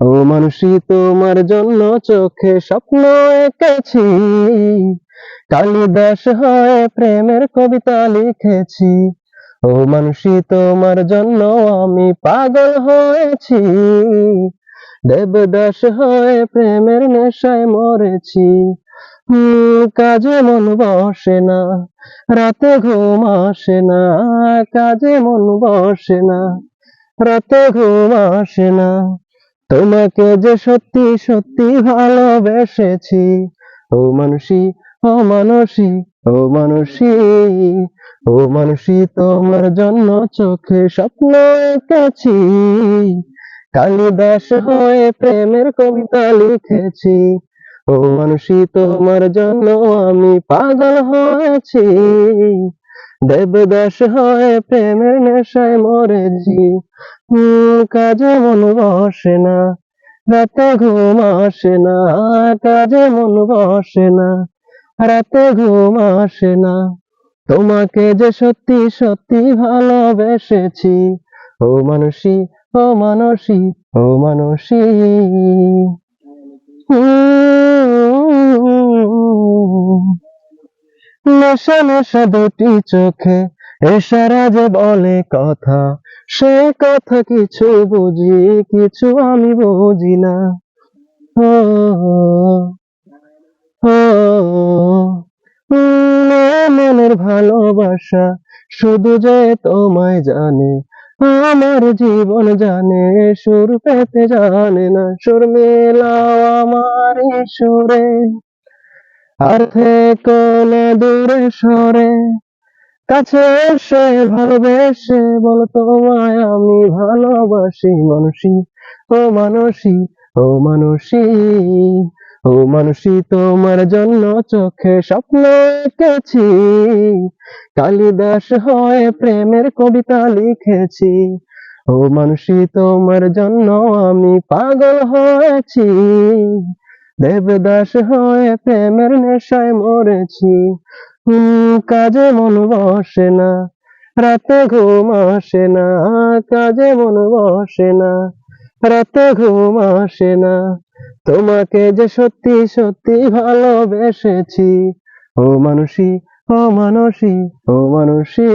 মানুষই তোমার জন্য চোখে স্বপ্ন এঁকেছি। কালিদাস হয়ে প্রেমের কবিতা লিখেছি। ও মানুষই তোমার জন্য আমি পাগল হয়েছি। দেবদাস হয়ে প্রেমের নেশায় মরেছি। কাজে মন বসে না, রাতে ঘুম আসে না, কাজে মন বসে না, রাতে ঘুম আসে না। তোমাকে যে সত্যি সত্যি ভালোবেসেছি। ও মানুষই ও মানুষই ও মানুষই ও মানুষই তোমার জন্য চোখে স্বপ্ন এঁকেছি কালিদাস হয়ে প্রেমের কবিতা লিখেছি। ও মানুষই তোমার জন্য আমি পাগল হয়েছি। দেবদাস হয়ে প্রেমের নেশায় মরেছি হুম, কাজে মন বসে না রাতে ঘুম আসে না কাজে মন বসে না রাতে ঘুম আসে না। তোমাকে যে সত্যি সত্যি ভালোবেসেছি ও মানুষই ও মানুষই ও মানুষই নেশা নেশা দুটি চোখে এসারা যে বলে কথা, সে কথা কিছু বুঝি, কিছু আমি বুঝি না। মনের ভালোবাসা শুধু যে তোমায় জানে, আমার জীবন জানে, সুর পেতে জানে না, সুর মেলাও আমার সুরে আর দূরে সরে, কাছে এসে ভালোবেসে বলো তোমায় আমি ভালোবাসি মানুষই ও মানুষই ও মানুষই ও মানুষই তোমার জন্য চোখে স্বপ্ন এঁকেছি, কালিদাস হয়ে প্রেমের কবিতা লিখেছি, ও মানুষই তোমার জন্য আমি পাগল হয়েছি। দেবদাস হয়ে প্রেমের নেশায় মরেছি। কাজে মন বসে না, রাতে ঘুম আসে না, কাজে মন বসে না, রাতে ঘুম আসে না। তোমাকে যে সত্যি সত্যি ভালোবেসেছি, ও মানুষই ও মানুষই ও মানুষই